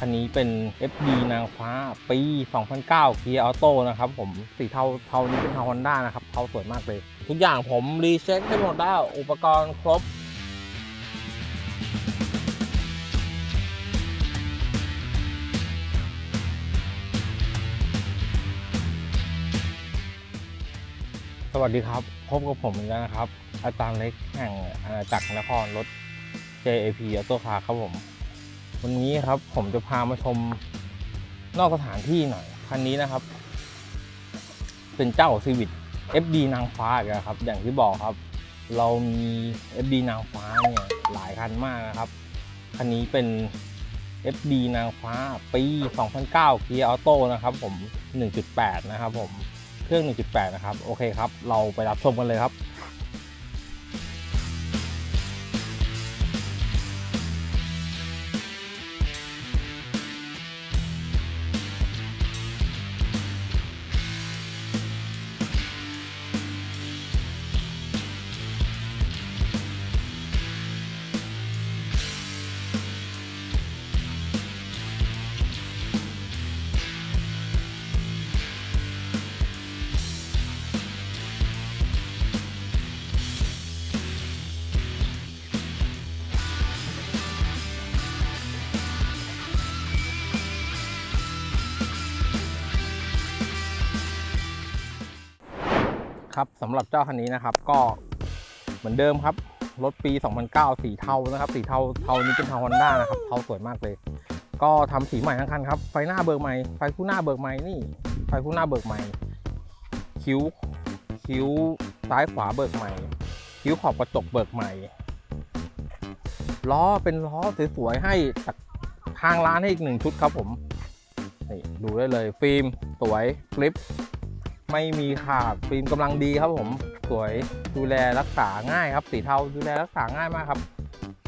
คันนี้เป็น FD นางฟ้าปี 2009 Kia Auto นะครับผมสีเทาเทานี้เป็นเทา Honda นะครับเทาสวยมากเลย ทุกอย่างผมรีเช็คให้หมดแล้วอุปกรณ์ครบสวัสดีครับ พบกับผมอีกแล้วนะครับ อาจารย์เล็กแห่งอาณาจักรนครรถ JAP Auto Car ครับผม วันนี้ครับผมจะพามาชมนอกสถานที่หน่อยคันนี้นะครับ เป็นเจ้า Civic FD นางฟ้าอีกแล้วครับ อย่างที่บอกครับ เรามี FD นางฟ้าเนี่ยหลายคันมากนะครับ คันนี้เป็น FD นางฟ้าปี 2009 Kia Auto นะครับ ผม 1.8 นะครับผม เครื่อง 1.8 นะครับ โอเคครับ เราไปรับชมกันเลยครับ ครับสำหรับเจ้าคันนี้นะครับ ก็เหมือนเดิมครับรถปี 2009 สีเทานะครับ สีเทาเทานี้เป็นเทาฮอนด้านะครับเทาสวยมากเลย ก็ทำสีใหม่ทั้งคันครับไฟหน้าเบิกใหม่ไฟคู่หน้าเบิกใหม่นี่ ไฟคู่หน้าเบิกใหม่ คิ้วคิ้วซ้ายขวาเบิกใหม่ คิ้วขอบกระจกเบิกใหม่ล้อเป็นล้อสวยๆให้จากทางร้านให้อีกหนึ่งชุดครับผมนี่ดูได้เลยฟิล์มสวยคลิป ไม่มีขาดฟิล์มกำลังดีครับผมสวยดูแลรักษาง่ายครับ สีเทาดูแลรักษาง่ายมากครับ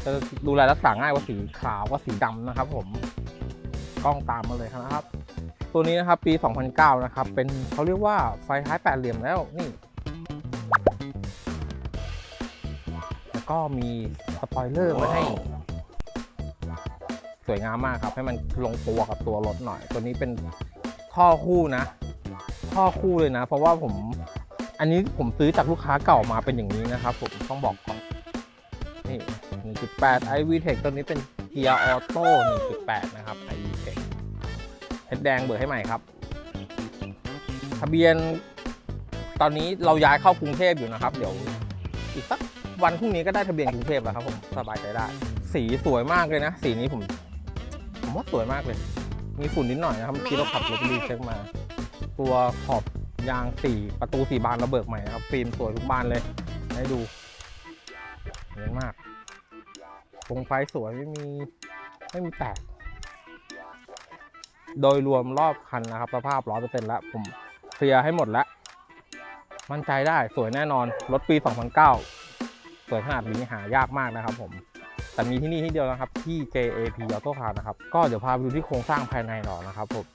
จะดูแลรักษาง่ายกว่าสีขาวกว่าสีดำนะครับ ผมกล้องตามมาเลยนะครับ ตัวนี้นะครับปี 2009 นะครับ เป็นเขาเรียกว่าไฟท้ายแปดเหลี่ยมแล้วนี่ แล้วก็มีสปอยเลอร์มาให้ สวยงามมากครับ ให้มันลงตัวกับตัวรถหน่อย ตัวนี้เป็นท่อคู่นะ ท่อคู่เลยนะ เพราะว่าผมอันนี้ผมซื้อจากลูกค้าเก่ามาเป็นอย่างนี้นะครับ ผมต้องบอกก่อนนี่1.8 iV Tech ตัวนี้เป็นเกียร์ออโต้1.8 นะครับ iV Tech เฮดแดงเบิกให้ใหม่ครับ ทะเบียนตอนนี้เราย้ายเข้ากรุงเทพอยู่นะครับ เดี๋ยวอีกสักวันพรุ่งนี้ก็ได้ทะเบียนกรุงเทพแล้วครับผมสบายใจได้ สีสวยมากเลยนะ สีนี้ผม ผมว่าสวยมากเลย มีฝุ่นนิดหน่อยนะครับเมื่อกี้เราขับรถรีเช็คมา ตัวขอบยางสี่ประตูสี่บานระเบิกใหม่นะครับ ฟิล์มสวยทุกบานเลย ให้ดูเนียนมากโครงไฟสวยไม่มีไม่มีแตก โดยรวมรอบคันนะครับ สภาพร้อยเปอร์เซ็นต์แล้ว ผมเคลียร์ให้หมดแล้ว มั่นใจได้สวยแน่นอน รถปี 2009 สวยขนาดนี้หายากมากนะครับผมแต่มีที่นี่ที่เดียวนะครับ ที่ JAP Auto Car นะครับ ก็เดี๋ยวพาไปดูที่โครงสร้างภายในหน่อยนะครับผม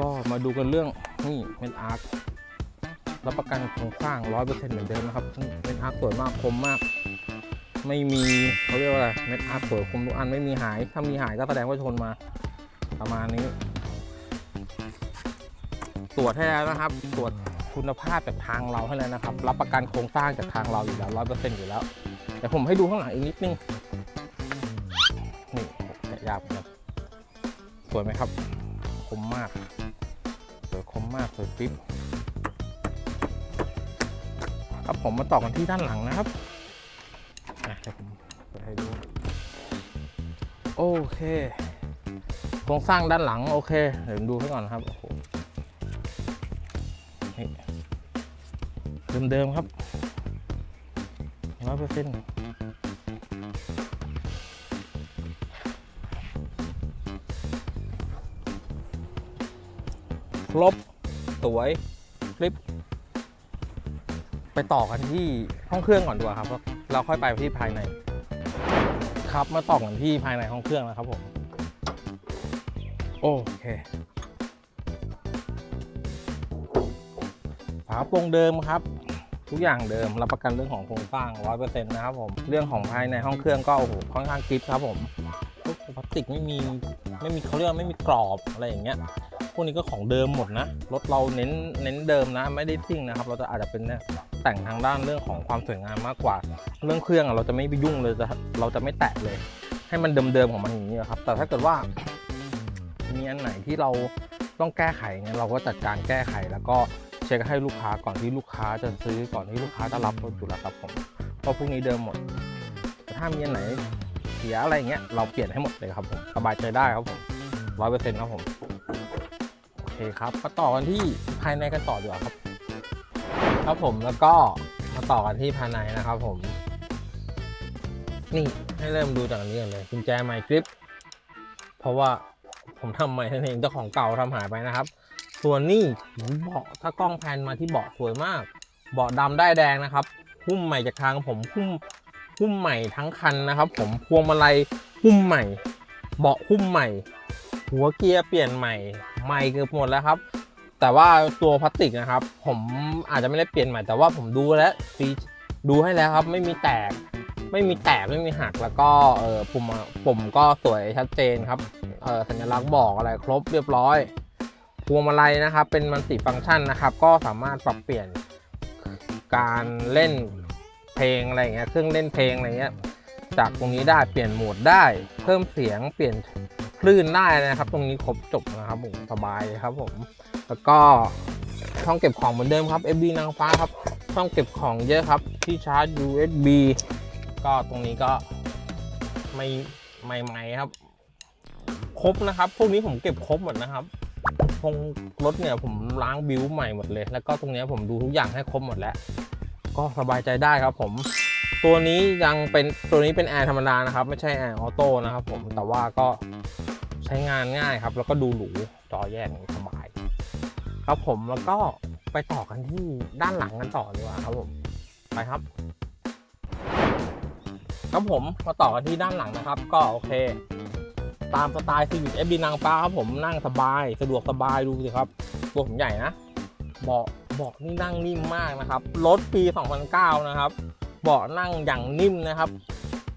ก็มาดูกันเรื่องนี่เป็นอาร์รับประกันโครงสร้าง100%เหมือนเดิมนะครับเป็นอาร์สวยมากคมมาก ไม่มีเขาเรียกว่าอะไรเม็ดอาร์สวยคมทุกอันไม่มีหาย ถ้ามีหายก็แสดงว่าชนมาประมาณนี้ ตรวจให้แล้วนะครับ ตรวจคุณภาพจากทางเราให้แล้วนะครับ รับประกันโครงสร้างจากทางเราอยู่แล้วร้อยเปอร์เซ็นต์อยู่แล้วแต่ผมให้ดูข้างหลังอีกนิดนึงนี่แกะยากนะครับสวยไหมครับ คมมาก มากสวยปิ๊บครับผมมาต่อกันที่ด้านหลังนะครับอะเดี๋ยวผมเปิดให้ดูโอเคโครงสร้างด้านหลังโอเคเดี๋ยวดูให้ก่อนนะครับโอ้โหนี่เดิมๆครับร้อยเปอร์เซ็นต์ครบ สวยคลิป ไปต่อกันที่ห้องเครื่องก่อนดีกว่าครับเราค่อยไปที่ภายใน ครับมาต่อกันที่ภายในห้องเครื่องนะครับผมโอเคฝาโปร่งเดิมครับ ทุกอย่างเดิมรับประกันเรื่องของโครงสร้าง100%นะครับผมเรื่องของภายในห้องเครื่องก็โอ้โหค่อนข้างกริปครับผมพลาสติกไม่มีไม่มีเขาเรียกไม่มีกรอบอะไรอย่างเงี้ย พวกนี้ก็ของเดิมหมดนะรถเราเน้นเน้นเดิมนะไม่ได้ซิ่งนะครับ เราจะอาจจะเป็นแต่งทางด้านเรื่องของความสวยงามมากกว่า เรื่องเครื่องเราจะไม่ไปยุ่งเลยเราจะไม่แตะเลย ให้มันเดิมๆของมันอย่างนี้ครับ แต่ถ้าเกิดว่า มีอันไหนที่เราต้องแก้ไขเนี่ยเราก็จัดการแก้ไขแล้วก็เช็คให้ลูกค้าก่อนที่ลูกค้าจะซื้อก่อนที่ลูกค้าจะรับรถอยู่แล้วครับผมเพราะพวกนี้เดิมหมดแต่ถ้ามีอันไหนเสียอะไรอย่างเงี้ยเราเปลี่ยนให้หมดเลยครับผมสบายใจได้ครับผมร้อยเปอร์เซ็นต์ครับผม คครับมาต่อกันที่ภายในกันต่อดีกว่าครับ ครับผมแล้วก็มาต่อกันที่ภายในนะครับ ผม นี่ให้เริ่มดูจากอันนี้ก่อนเลยกุญแจไมค์กริป เพราะว่าผมทำใหม่นั่นเองเจ้าของเก่าทำหายไปนะครับ ส่วนนี้เบาะถ้ากล้องแพนมาที่เบาะสวยมาก เบาะดำได้แดงนะครับหุ้มใหม่จากทางผมหุ้มหุ้มใหม่ทั้งคันนะครับ ผมพวงมาลัยหุ้มใหม่ เบาะหุ้มใหม่ หัวเกียร์เปลี่ยนใหม่ใหม่เกือบหมดแล้วครับ แต่ว่าตัวพลาสติกนะครับ ผมอาจจะไม่ได้เปลี่ยนใหม่แต่ว่าผมดูแล้วฟีดูให้แล้วครับ ไม่มีแตก ไม่มีแตกไม่มีหักแล้วก็เออปุ่มอะปุ่มก็สวยชัดเจนครับเออสัญลักษณ์บอกอะไรครบเรียบร้อยพวงมาลัยนะครับ เป็นมันติฟังก์ชันนะครับ ก็สามารถปรับเปลี่ยนการเล่นเพลงอะไรเงี้ยเครื่องเล่นเพลงอะไรเงี้ยจากตรงนี้ได้เปลี่ยนโหมดได้ เพิ่มเสียงเปลี่ยน คลื่นได้นะครับ ตรงนี้ครบจบนะครับผมสบายครับผม แล้วก็ช่องเก็บของเหมือนเดิมครับ FB นางฟ้าครับ ช่องเก็บของเยอะครับ ที่ชาร์จ USB ก็ตรงนี้ก็ไม่ไม่ใหม่ครับ ครบนะครับ พวกนี้ผมเก็บครบหมดนะครับพงรถเนี่ยผมล้างบิวใหม่หมดเลย แล้วก็ตรงนี้ผมดูทุกอย่างให้ครบหมดแล้ว ก็สบายใจได้ครับผม ตัวนี้ยังเป็นตัวนี้เป็นแอร์ธรรมดานะครับ ไม่ใช่แอร์ออโต้นะครับผมแต่ว่าก็ ช้งานง่ายครับ แล้วก็ดูหรูจอแยกสบาย ครับผมแล้วก็ไปต่อกันที่ด้านหลังกันต่อดีกว่าครับผมไปครับครับผมมาต่อกันที่ด้านหลังนะครับ ก็โอเค ตามสไตล์ซีวิ FB นางฟ้าครับผมนั่งสบาย สะดวกสบายดูสิครับ ตัวผมใหญ่นะเบาะเบาะนี่นั่งนิ่มมากนะครับรถปี 2009 นะครับ เบาะนั่งอย่างนิ่มนะครับ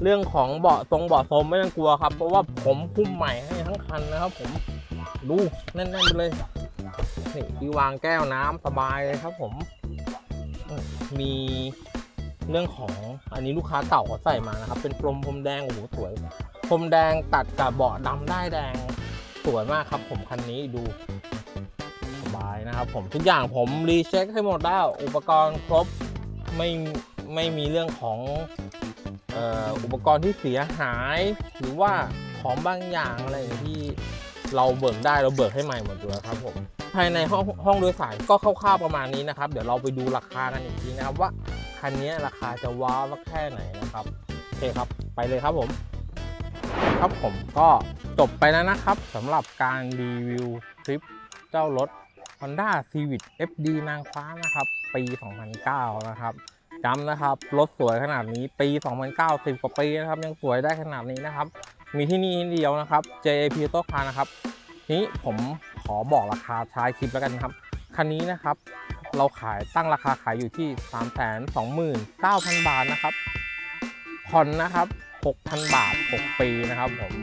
เรื่องของเบาะทรงเบาะโซมไม่ต้องกลัวครับ เพราะว่าผมคุ้มใหม่ให้ คันนะครับผมดูแน่นๆไปเลยนี่ที่วางแก้วน้ำสบายเลยครับผม มีเรื่องของอันนี้ลูกค้าเก่าเขาใส่มานะครับ เป็นกลมพรมแดงโอ้โหสวยพรมแดงตัดกับเบาะดำได้แดงสวยมากครับ ผมคันนี้ดูสบายนะครับ ผมทุกอย่างผมรีเช็คให้หมดแล้วอุปกรณ์ครบไม่ไม่มีเรื่องของอออุปกรณ์ที่เสียหาย หรือว่า ของบางอย่างอะไรที่เราเบิกได้เราเบิกให้ใหม่หมดอยู่แล้วครับผมภายในห้องห้องโดยสารก็คร่าวๆประมาณนี้นะครับ เดี๋ยวเราไปดูราคากันอีกทีนะครับว่าคันนี้ราคาจะว้าวแค่ไหนนะครับโอเคครับไปเลยครับผม ครับผมก็จบไปแล้วนะครับสำหรับการรีวิวคลิปเจ้ารถ Honda Civic FD นางฟ้านะครับปี 2009 นะครับย้ำนะครับ รถสวยขนาดนี้ปี 2009 10กว่าปีนะครับ ยังสวยได้ขนาดนี้นะครับ มีที่นี่ที่เดียวนะครับ JAP Auto Car นะครับทีนี้ผมขอบอกราคาท้ายคลิปแล้วกันครับคันนี้นะครับเราขายตั้งราคาขายอยู่ที่ 329,000 บาทนะครับผ่อนนะครับ 6,000 บาท 6 ปีนะครับผม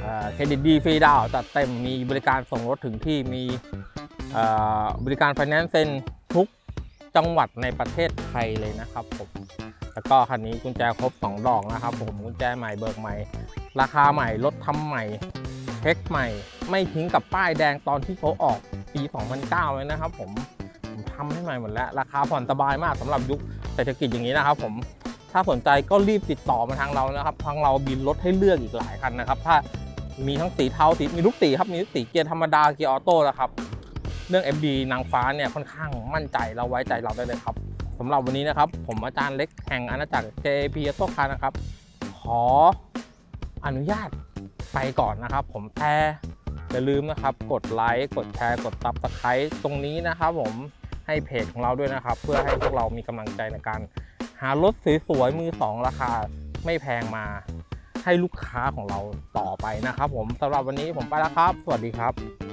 เเครดิตดีฟรีดาวน์จัดเต็มมีบริการส่งรถถึงที่มีบริการไฟแนนซ์เซ็นทุกจังหวัดในประเทศไทยเลยนะครับผมแล้วก็คันนี้กุญแจครบ 2 ดอกนะครับผมกุญแจใหม่เบิกใหม่ ราคาใหม่รถทำใหม่เช็คใหม่ ไม่ทิ้งกับป้ายแดงตอนที่เขาออกปี 2009เลยนะครับผมผมทำให้ใหม่หมดแล้ว ราคาผ่อนสบายมากสำหรับยุคเศรษฐกิจอย่างนี้นะครับผมถ้าสนใจก็รีบติดต่อมาทางเรานะครับ ทางเราบินรถให้เลือกอีกหลายคันนะครับ ถ้ามีทั้งสีเทาสีมีทุกสีครับมีทุกสีเกียร์ธรรมดาเกียร์ออโต้นะครับ เรื่อง FD นางฟ้าเนี่ยค่อนข้างมั่นใจเราไว้ใจเราได้เลยครับสำหรับวันนี้นะครับ ผมอาจารย์เล็กแห่งอาณาจักร JP โต้คานะครับ ขอ อนุญาตไปก่อนนะครับ ผมแต่อย่าลืมนะครับ กดไลค์กดแชร์กดตับตะไคร้ตรงนี้นะครับ ผมให้เพจของเราด้วยนะครับ เพื่อให้พวกเรามีกำลังใจในการ หารถสวยๆมือสองราคาไม่แพงมาให้ลูกค้าของเราต่อไปนะครับ ผมสำหรับวันนี้ผมไปแล้วครับ สวัสดีครับ